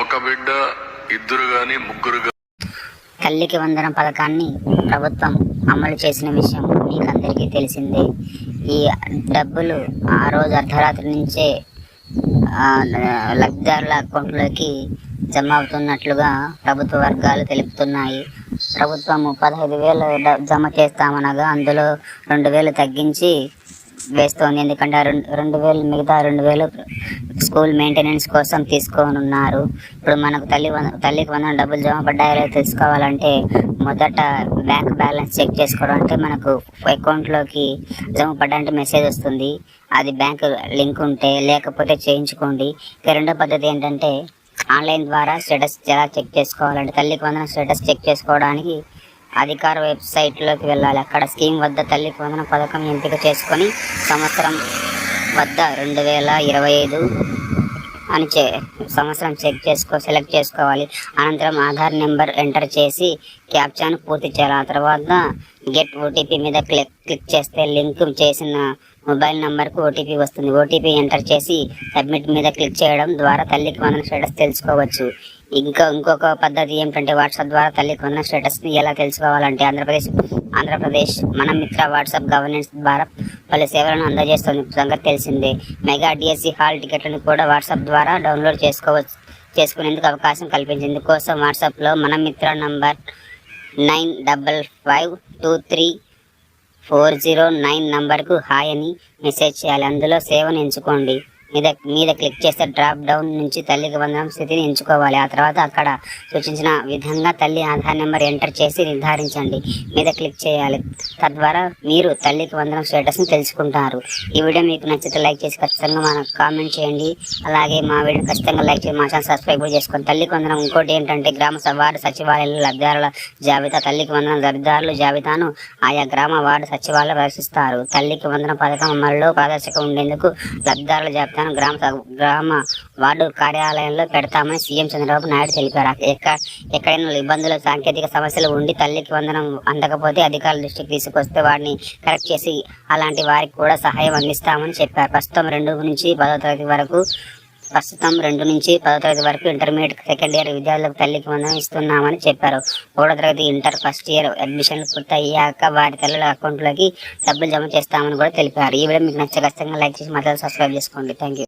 ఒక బిడ్డ ఇద్దరు గాని ముగ్గురు తల్లికి వందనం పథకాన్ని ప్రభుత్వం అమలు చేసిన విషయం మీకు అందరికీ తెలిసిందే. ఈ డబ్బులు ఆ రోజు అర్ధరాత్రి నుంచే లబ్ధిదారుల అకౌంట్లోకి జమ అవుతున్నట్లుగా ప్రభుత్వ వర్గాలు తెలుపుతున్నాయి. ప్రభుత్వము పదహైదు వేలు జమ చేస్తామనగా అందులో రెండు వేలు తగ్గించి వేస్తోంది. ఎందుకంటే రెండు రెండు వేలు మిగతా రెండు వేలు స్కూల్ మెయింటెనెన్స్ కోసం తీసుకోనున్నారు. ఇప్పుడు మనకు తల్లి తల్లికి వందన డబ్బులు జమ పడ్డాయో తెలుసుకోవాలంటే మొదట బ్యాంక్ బ్యాలెన్స్ చెక్ చేసుకోవడం అంటే మనకు అకౌంట్లోకి జమ పడ్డాయంటే మెసేజ్ వస్తుంది. అది బ్యాంక్ లింక్ ఉంటే లేకపోతే చేయించుకోండి. ఇక రెండో పద్ధతి ఏంటంటే ఆన్లైన్ ద్వారా స్టేటస్ ఎలా చెక్ చేసుకోవాలంటే తల్లికి వందన స్టేటస్ చెక్ చేసుకోవడానికి అధికార వెబ్సైట్లోకి వెళ్ళాలి. అక్కడ స్కీమ్ వద్ద తల్లికి వందన పథకం ఎంపిక చేసుకొని సంవత్సరం వద్ద రెండు వేల ఇరవై ఐదు అని చే సంవత్సరం చెక్ చేసుకో సెలెక్ట్ చేసుకోవాలి. అనంతరం ఆధార్ నెంబర్ ఎంటర్ చేసి క్యాప్చాను పూర్తి చేయాలి. ఆ తర్వాత గెట్ ఓటీపీ మీద క్లిక్ క్లిక్ చేస్తే లింక్ చేసిన మొబైల్ నెంబర్కు ఓటీపీ వస్తుంది. ఓటీపీ ఎంటర్ చేసి సబ్మిట్ మీద క్లిక్ చేయడం ద్వారా తల్లికి వందన స్టేటస్ తెలుసుకోవచ్చు. ఇంకా ఇంకొక పద్ధతి ఏమిటంటే వాట్సాప్ ద్వారా తల్లికి వందన స్టేటస్ని ఎలా తెలుసుకోవాలంటే ఆంధ్రప్రదేశ్ ఆంధ్రప్రదేశ్ మన మిత్ర వాట్సాప్ గవర్నెన్స్ ద్వారా పలు సేవలను అందజేస్తున్న సంగతి తెలిసిందే. మెగా డిఎస్సి హాల్ టికెట్లను కూడా వాట్సాప్ ద్వారా డౌన్లోడ్ చేసుకోవచ్చు చేసుకునేందుకు అవకాశం కల్పించింది. కోసం వాట్సాప్లో మన మిత్ర number nine double five two three four zero nine నంబర్కు హాయ్ అని మెసేజ్ చేయాలి. అందులో సేవను ఎంచుకోండి. మీద మీద క్లిక్ చేస్తే డ్రాప్ డౌన్ నుంచి తల్లికి వందనం స్థితిని ఎంచుకోవాలి. ఆ తర్వాత అక్కడ సూచించిన విధంగా తల్లి ఆధార్ నెంబర్ ఎంటర్ చేసి నిర్ధారించండి. మీద క్లిక్ చేయాలి. తద్వారా మీరు తల్లికి వందనం స్టేటస్ని తెలుసుకుంటారు. ఈ వీడియో మీకు నచ్చితే లైక్ చేసి ఖచ్చితంగా మనకు కామెంట్ చేయండి. అలాగే మా వీడియో ఖచ్చితంగా లైక్ చేసి మా ఛానల్ సబ్స్క్రైబ్ కూడా చేసుకోండి. తల్లికి వందనం ఇంకోటి ఏంటంటే గ్రామ వార్డు సచివాలయాల్లో లబ్ధిదారుల జాబితా తల్లికి వందనం లబ్ధిదారుల జాబితాను ఆయా గ్రామ వార్డు సచివాలయం ప్రదర్శిస్తారు తల్లికి వందనం పథకం అమలులో పారదర్శకం ఉండేందుకు లబ్ధిదారుల జాబితాను గ్రామ గ్రామ వార్డు కార్యాలయంలో పెడతామని సీఎం చంద్రబాబు నాయుడు తెలిపారు. ఎక్క ఎక్కడైనా ఇబ్బందులు సాంకేతిక సమస్యలు ఉండి తల్లికి వందనం అందకపోతే అధికారుల దృష్టికి తీసుకొస్తే వాడిని కరెక్ట్ చేసి అలాంటి వారికి కూడా సహాయం అందిస్తామని చెప్పారు. ప్రస్తుతం రెండు నుంచి పదో తరగతి వరకు ప్రస్తుతం రెండు నుంచి పదో తరగతి వరకు ఇంటర్మీడియట్ సెకండ్ ఇయర్ విద్యార్థులకు తల్లికి వందనం ఇస్తున్నామని చెప్పారు. మూడో తరగతి ఇంటర్ ఫస్ట్ ఇయర్ అడ్మిషన్లు పూర్తయ్యాక వారి తల్లుల అకౌంట్లోకి డబ్బులు జమ చేస్తామని కూడా తెలిపారు. ఈ వీడియో మీకు నచ్చే ఖచ్చితంగా లైక్ చేసి మద్దతు సబ్స్క్రైబ్ చేసుకోండి. Thank you